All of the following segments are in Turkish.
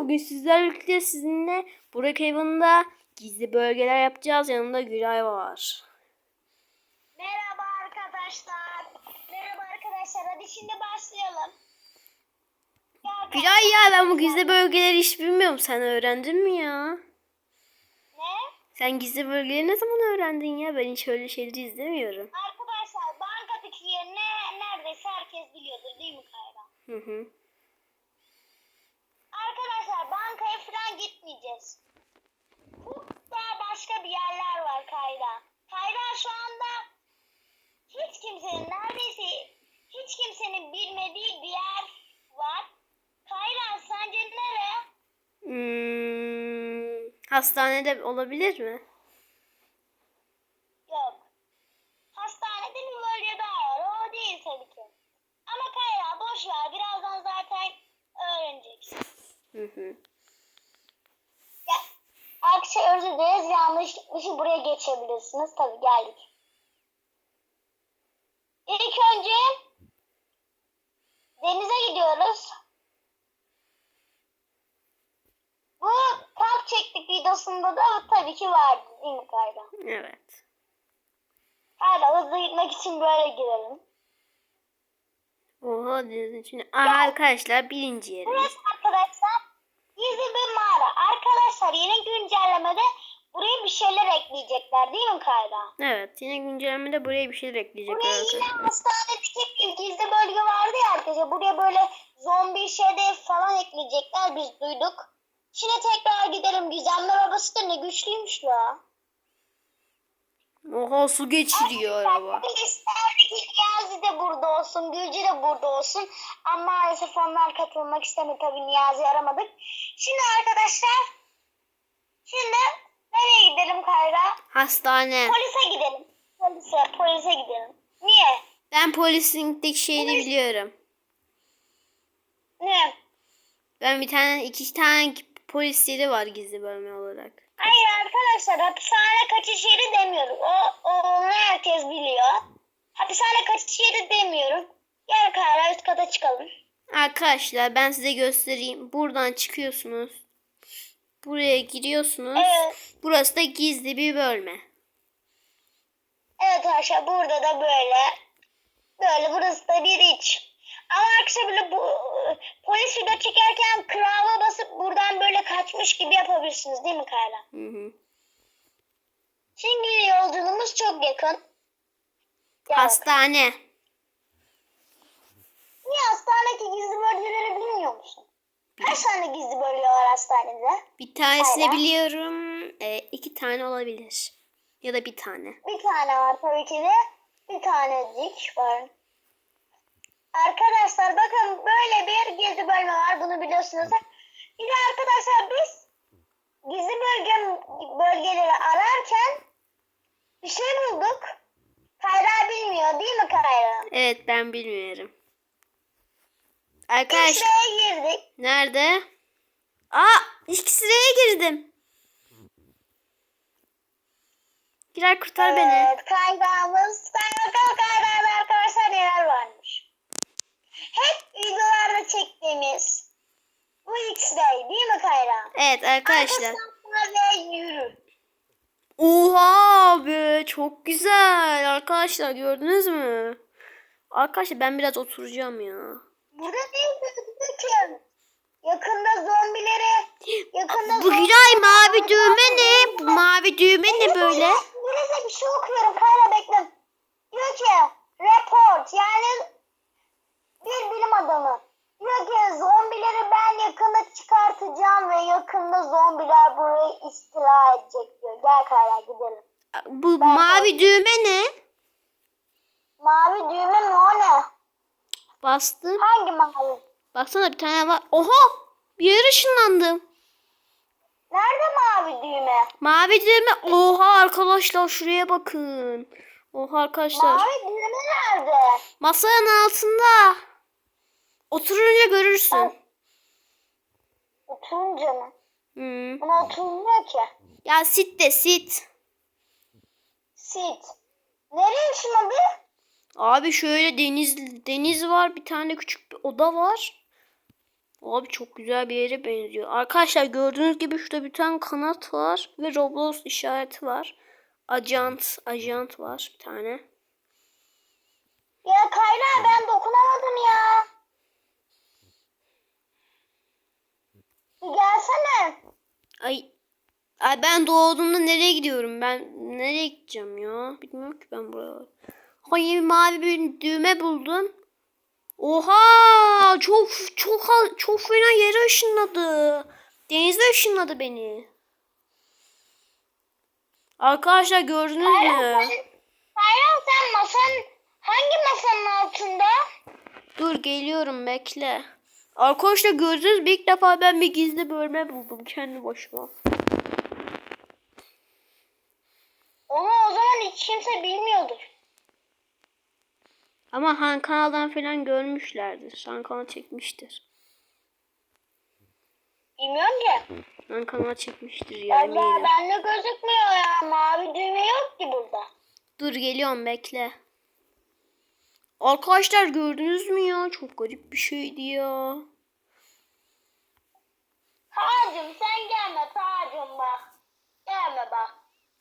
bugün sizlerle birlikte sizinle Burak Haven'da gizli bölgeler yapacağız. Yanında Gülay var. Merhaba arkadaşlar. Merhaba arkadaşlar. Hadi şimdi başlayalım. Ya, Gülay ya ben bu gizli bölgeleri hiç bilmiyorum. Sen öğrendin mi ya? Ne? Sen gizli bölgeleri ne zaman öğrendin ya? Ben hiç öyle şeyleri izlemiyorum. Arkadaşlar bankadaki yerini neredeyse herkes biliyordur değil mi Kayra? Hı hı. Arkadaşlar bankaya falan gitmeyeceğiz. Burada başka bir yerler var Kayra. Kayra şu anda hiç kimsenin neredeyse hiç kimsenin bilmediği bir yer var. Kayra sence nereye? Hmm, hastanede olabilir mi? Yok. Hastanede bir bölge daha var. O değil tabii ki. Ama Kayra boş ver. Birazdan zaten öğreneceksin. Hı hı. Arkadaşlar özür dileriz. Yanlışlıkla buraya geçebilirsiniz. Tabii geldik. İlk önce denize gidiyoruz. Bu kamp çektik videosunda da tabii ki vardı değil mi Kayra? Evet. Hala hızlı gitmek için böyle girelim. Oha denizin içine. Aa, arkadaşlar birinci yerimiz. Burası arkadaşlar gizli bir. Arkadaşlar yeni güncellemede buraya bir şeyler ekleyecekler değil mi Kayra? Evet yine güncellemede buraya bir şeyler ekleyecekler. Buraya yine hastanedeki bir gizli bölge vardı ya arkadaşlar. Buraya böyle zombi şeyde falan ekleyecekler biz duyduk. Şimdi tekrar gidelim. Gizemli arabası da ne güçlüymüş la. Oha su geçiriyor araba. Biz isterdik Niyazi de burada olsun, Gülcü de burada olsun. Ama maalesef onlar katılmak istemedi tabii Niyazi aramadık. Şimdi arkadaşlar, şimdi nereye gidelim Kayra? Hastane. Polise gidelim. Polise, polise gidelim. Niye? Ben polisin şeyini biliyorum. Ne? Ben bir tane iki tane polis yeri var gizli bölme olarak. Hayır arkadaşlar hapishane kaçış yeri demiyorum. O, o onu herkes biliyor. Hapishane kaçış yeri demiyorum. Gel Kayra üst kata çıkalım. Arkadaşlar ben size göstereyim. Buradan çıkıyorsunuz. Buraya giriyorsunuz. Evet. Burası da gizli bir bölme. Evet arkadaşlar burada da böyle. Böyle burası da bir iç. Ama arkadaşlar böyle bu, polis video çekerken krala basıp buradan böyle kaçmış gibi yapabilirsiniz değil mi Kayla? Hı hı. Şimdi yolculuğumuz çok yakın. Ya, Hastane. Niye hastanedeki gizli bölgeleri bilmiyor? Kaç tane gizli bölge var hastanede? Bir tanesini Hala. biliyorum. E, iki tane olabilir. Ya da bir tane. Bir tane var tabii ki de. Bir tanecik var. Arkadaşlar bakın böyle bir gizli bölme var. Bunu biliyorsunuz. Bir de arkadaşlar biz gizli bölge, bölgeleri ararken bir şey bulduk. Kayra bilmiyor değil mi Kayra? Evet ben bilmiyorum. Arkadaş şuraya girdik. nerede? Aa ilk sıraya girdim. Girer kurtar beni. Evet Kayra'mız. Ben bakalım Kayra'da arkadaşlar neler varmış. Hep videolarda çektiğimiz bu X-Ray değil mi Kayra? Evet arkadaşlar. Arkasına ve yürü. Oha be çok güzel. Arkadaşlar gördünüz mü? Arkadaşlar ben biraz oturacağım ya. Burada değil gözüküyor. Yakında zombileri yakında Bu Gülay mavi düğme ne? Bu mavi düğme ne böyle? İngilizce bir şey okuyorum. Kayra bekle. Diyor ki report yani bir bilim adamı. Diyor ki zombileri ben yakında çıkartacağım ve yakında zombiler burayı istila edecek diyor. Gel Kayra gidelim. Bu mavi düğme ne? Mavi düğme mi o ne? Bastım. Hangi mavi? Baksana bir tane var. Oha! Bir yere ışınlandım. Nerede mavi düğme? Mavi düğme. Oha arkadaşlar şuraya bakın. Oha arkadaşlar. Mavi düğme nerede? Masanın altında. Oturunca görürsün. Oturunca mı? Hmm. Buna oturmuyor ki. Ya sit de sit. Sit. Nereye ışınladı? Abi şöyle deniz deniz var. Bir tane küçük bir oda var. Abi çok güzel bir yere benziyor. Arkadaşlar gördüğünüz gibi şurada bir tane kanat var ve Roblox işareti var. Ajant, ajant var bir tane. Ya Kayra ben dokunamadım ya. Bir gelsene. Ay, ay ben doğduğumda nereye gidiyorum? Ben nereye gideceğim ya? Bilmiyorum ki ben buraya. Hayır mavi bir düğme buldum. Oha! Çok çok çok fena yere ışınladı. Denize ışınladı beni. Arkadaşlar gördünüz mü? Kayra sen masanın hangi masanın altında? Dur geliyorum bekle. Arkadaşlar gördünüz mü? İlk defa ben bir gizli bölme buldum kendi başıma. Onu o zaman hiç kimse bilmiyordur. Ama Han kanaldan falan görmüşlerdir. Han kanal çekmiştir. Bilmiyorum ki. Han kanal çekmiştir ya Allah eminim. bende gözükmüyor ya. Mavi düğme yok ki burada. Dur geliyorum bekle. Arkadaşlar gördünüz mü ya? Çok garip bir şeydi ya. Tacım sen gelme tacım bak. Gelme bak.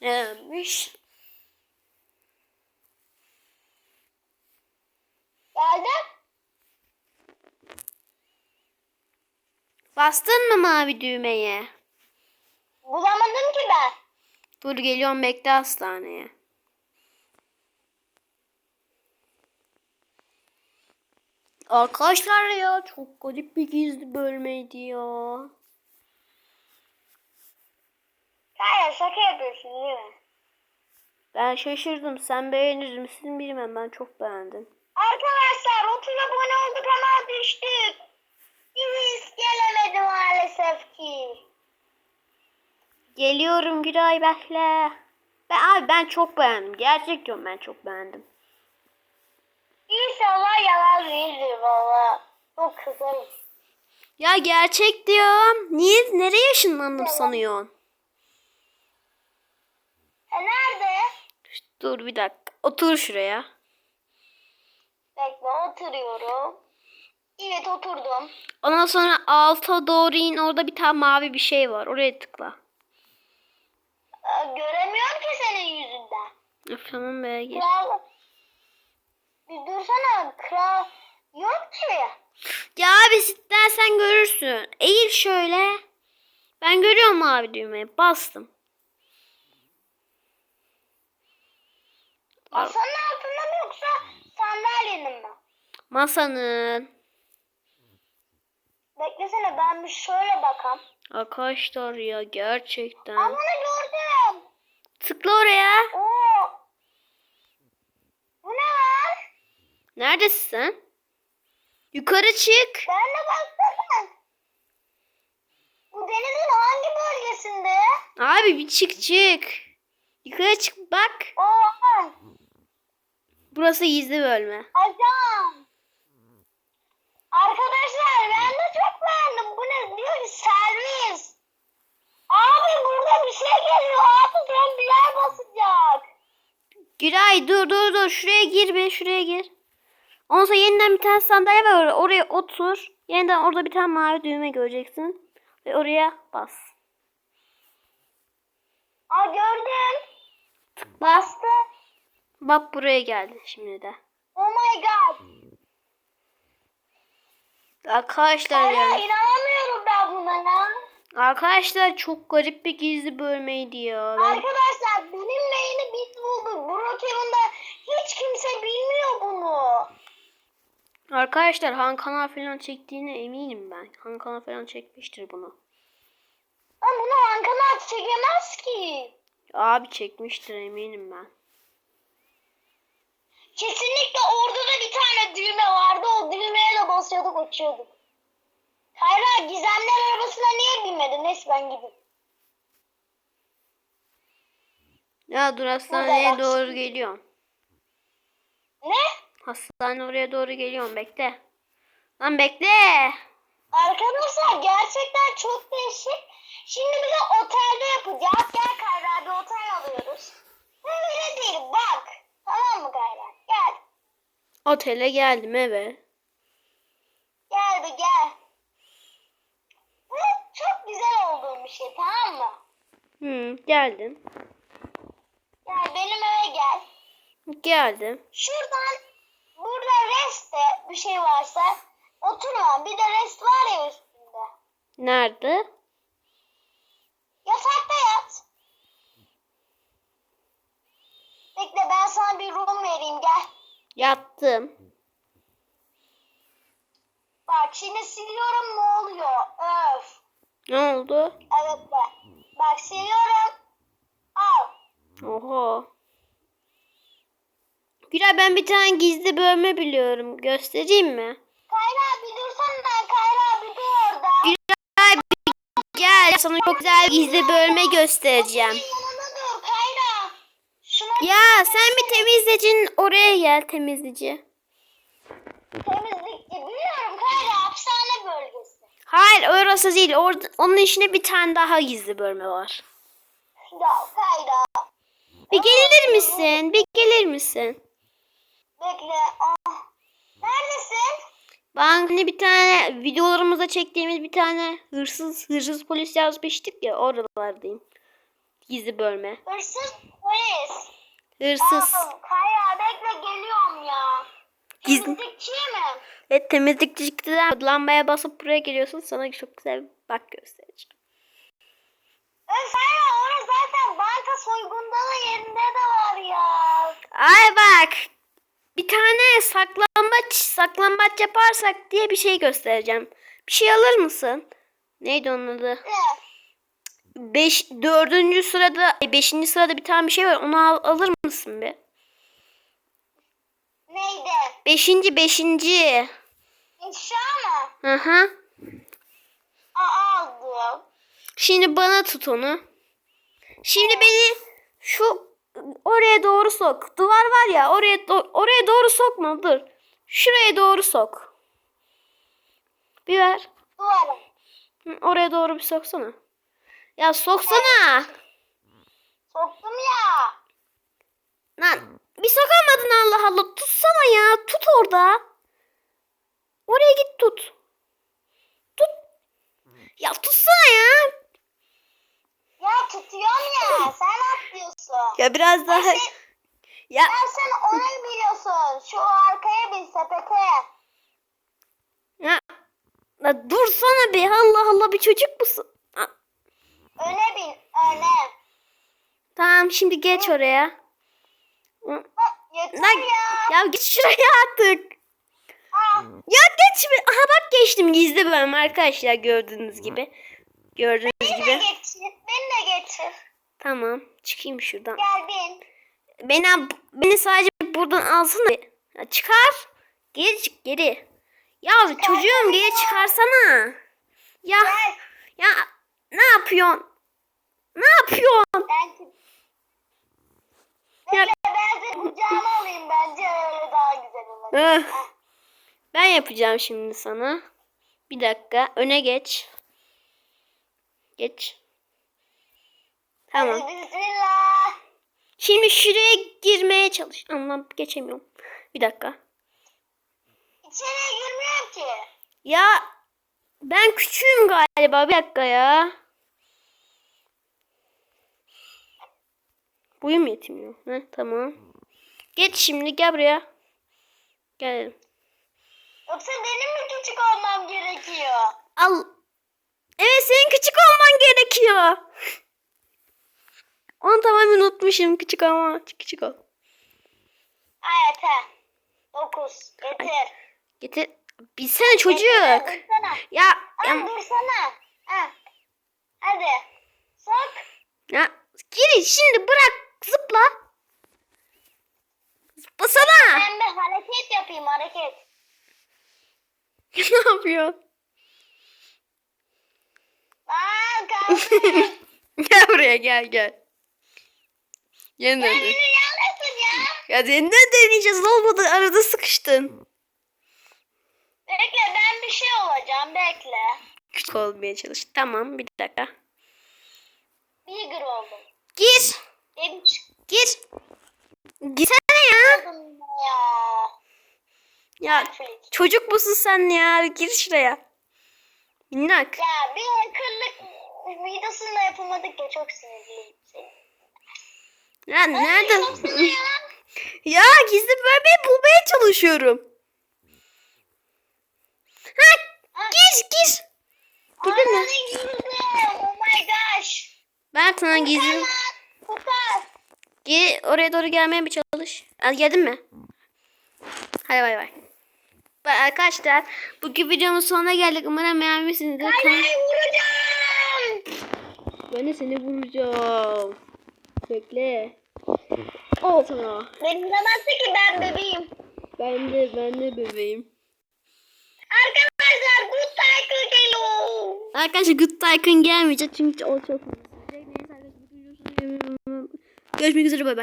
Neymiş? Geldin? Bastın mı mavi düğmeye? Bulamadım ki ben. Dur geliyorum bekle hastaneye. Arkadaşlar ya çok garip bir gizli bölmeydi ya. Kayra şaka yapıyorsun değil mi? Ben şaşırdım. Sen beğenir misin bilmem. Ben çok beğendim. Arkadaşlar 30 abone olduk ama düştük. Biz gelemedi maalesef ki. Geliyorum Güray bekle. Ben abi ben çok beğendim. Gerçek diyorum ben çok beğendim. İnşallah yalan değildir valla. Çok kızarım. Ya gerçek diyorum. Niye nereye ışınlandım sanıyorsun? E nerede? Dur bir dakika. Otur şuraya. Bekle oturuyorum. Evet oturdum. Ondan sonra alta doğru in. Orada bir tane mavi bir şey var. Oraya tıkla. Ee, göremiyorum ki senin yüzünden. Öf, tamam be gir. Kral. Bir dursana kral. Yok ki. Ya abi sen görürsün. Eğil şöyle. Ben görüyorum mavi düğmeyi. Bastım. Masanın altında mı yoksa sandalyenin mi? Masanın. Beklesene ben bir şöyle bakam. Arkadaşlar ya gerçekten. Ama ne gördüm. Tıkla oraya. Oo. Bu ne lan? Neredesin sen? Yukarı çık. Ben de baksana. Bu denizin hangi bölgesinde? Abi bir çık çık. Yukarı çık bak. Oo. Burası gizli bölme. Ajan. Arkadaşlar ben de çok beğendim. Bu ne diyor ki servis. Abi burada bir şey geliyor. Abi zombiler basacak. Güray dur dur dur. Şuraya gir be şuraya gir. Ondan sonra yeniden bir tane sandalye var oraya. Oraya otur. Yeniden orada bir tane mavi düğme göreceksin. Ve oraya bas. Aa gördüm. Bastı. Bak buraya geldi şimdi de. Oh my god. Arkadaşlar Ya ya. inanamıyorum ben buna ya. Arkadaşlar çok garip bir gizli bölmeydi ya. Ben- Arkadaşlar benim neyini biz bulduk. Brookhaven'da hiç kimse bilmiyor bunu. Arkadaşlar Han kanal falan çektiğine eminim ben. Han kanal falan çekmiştir bunu. Ama bunu Ankanat çekemez ki. Abi çekmiştir eminim ben. Kesinlikle orada da bir tane düğme vardı. O düğmeye de basıyorduk uçuyorduk. Hayra gizemler arabasına niye binmedin? Neyse ben gideyim. Ya dur hastaneye doğru geliyorum. Ne? Hastane oraya doğru geliyorum bekle. Lan bekle. Arkadaşlar gerçekten çok değişik. Şimdi bir de otelde yapacağız. Gel Kayra bir otel alıyoruz. Öyle değil bak. Tamam mı Kayra? Gel. Otele geldim eve. Gel bir gel. bir şey tamam mı? Hı, geldin. Gel benim eve gel. Geldim. Şuradan burada rest de bir şey varsa oturma. Bir de rest var ya üstünde. Nerede? Yatakta yat. Bekle ben sana bir room vereyim gel. Yattım. Bak şimdi siliyorum ne oluyor? Öf. Ne oldu? Evet bak. Bak siliyorum. Al. Oho. Güray ben bir tane gizli bölme biliyorum. Göstereyim mi? Kayra bir dursana. Kayra bir dur orada. Güray bir gel. Sana çok güzel gizli bölme göstereceğim. Yanına dur Kayra. Şuna Ya sen bir temizlecinin oraya gel temizleyici. temizlikçi biliyorum Kayra hapishane bölgesi. Hayır orası değil. Orada, onun içinde bir tane daha gizli bölme var. Ya Kayra. Bir gelir misin? Bir gelir misin? Bekle. Ah. Neredesin? Ben hani bir tane videolarımızda çektiğimiz bir tane hırsız hırsız polis yazmıştık ya oralardayım. Gizli bölme. Hırsız polis. Hırsız. Aa, Kayra bekle geliyorum ya. Gizli. Temizlikçi mi? Ve temizlikçiden lambaya basıp buraya geliyorsun. Sana çok güzel bir bak göstereceğim. Öf Kayra orası zaten banka soygundalı yerinde de var ya. Ay bak. Bir tane saklambaç saklambaç yaparsak diye bir şey göstereceğim. Bir şey alır mısın? Neydi onun adı? Beş, dördüncü sırada, beşinci sırada bir tane bir şey var. Onu al, alır mısın bir? Neydi? Beşinci, beşinci. İnşa mı? Hı hı. Aa aldım. Şimdi bana tut onu. Şimdi beni şu oraya doğru sok. Duvar var ya oraya do- oraya doğru sokma dur. Şuraya doğru sok. Bir ver. Duvara. Hı, Oraya doğru bir soksana. Ya soksana. Soktum ya. Lan bir sokamadın Allah Allah. Tutsana ya. Tut orada. Oraya git tut. Tut. Ya tutsana ya. Ya tutuyorum ya. Sen atlıyorsun. Ya biraz daha. Sen, Ya sen, sen orayı biliyorsun. Şu arkaya bin sepete. Ya, ya dursana bir Allah Allah bir çocuk musun? Ha, Öne bin. Öne. Tamam şimdi geç oraya. Hı, yeter Lan, ya. ya geç şuraya artık. Aa, Ya geç mi? Aha bak geçtim gizli bölüm arkadaşlar gördüğünüz gibi. Gördüğünüz beni de gibi. getir. Beni de getir. Tamam çıkayım şuradan. Gel bin. Beni, beni sadece buradan alsana. Ya çıkar. Geri çık geri. Ya çocuğum geri çıkarsana. Ya Gel. ya ne yapıyorsun? Ne yapıyorsun? Ben. Ya- ben seni kucağıma alayım. Bence öyle daha güzel olur. Öh. Ben yapacağım şimdi sana. Bir dakika. Öne geç. Geç. Tamam. Şimdi şuraya girmeye çalış. Allah'ım geçemiyorum. Bir dakika. İçeriye girmiyorum ki. Ya ben küçüğüm galiba. Bir dakika ya. Boyum yetmiyor. Heh, tamam. Geç şimdi gel buraya. Gel. Yoksa benim mi küçük olmam gerekiyor? Al. Evet senin küçük olman gerekiyor. Onu tamamen unutmuşum. Küçük ama küçük ol. Evet he. Dokuz. Getir. Getir. Bilsene çocuk. Getir, Dursana. Ya, Aa, ya, dursana. Ha. Hadi. Sok. ya gir şimdi bırak zıpla. Zıplasana. Ben bir hareket yapayım hareket. ne yapıyor? Aa kalktım. gel buraya gel gel. Yeniden ya. Yeniden deneyeceğiz olmadı arada sıkıştın. Bekle ben bir şey olacağım bekle. Küçük olmaya çalış. Tamam bir dakika. Bigger oldum. Gir. Benim Gir. Girsene ya. ya. Ya çocuk musun sen ya? Gir şuraya. Minnak. Ya bir hackerlık videosu bulamadık ya çok sinirliyim. Ya nerede? Ya gizli bölmeyi bulmaya çalışıyorum. Ha gir gir. Ananı girdim. Oh my gosh. Ben sana gizli. Gir oraya doğru gelmeye bir çalış. Ha, geldin mi? Hadi bay bay. Arkadaşlar bugün videomun sonuna geldik. Umarım beğenmişsinizdir. Kayra'yı vuracağım. Ben de seni vuracağım. Bekle. Al sana. Beni ki ben bebeğim. Ben de ben de bebeğim. Arkadaşlar good cycle geliyor. Arkadaşlar Good Tycoon gelmeyecek çünkü o çok Görüşmek üzere bay bay.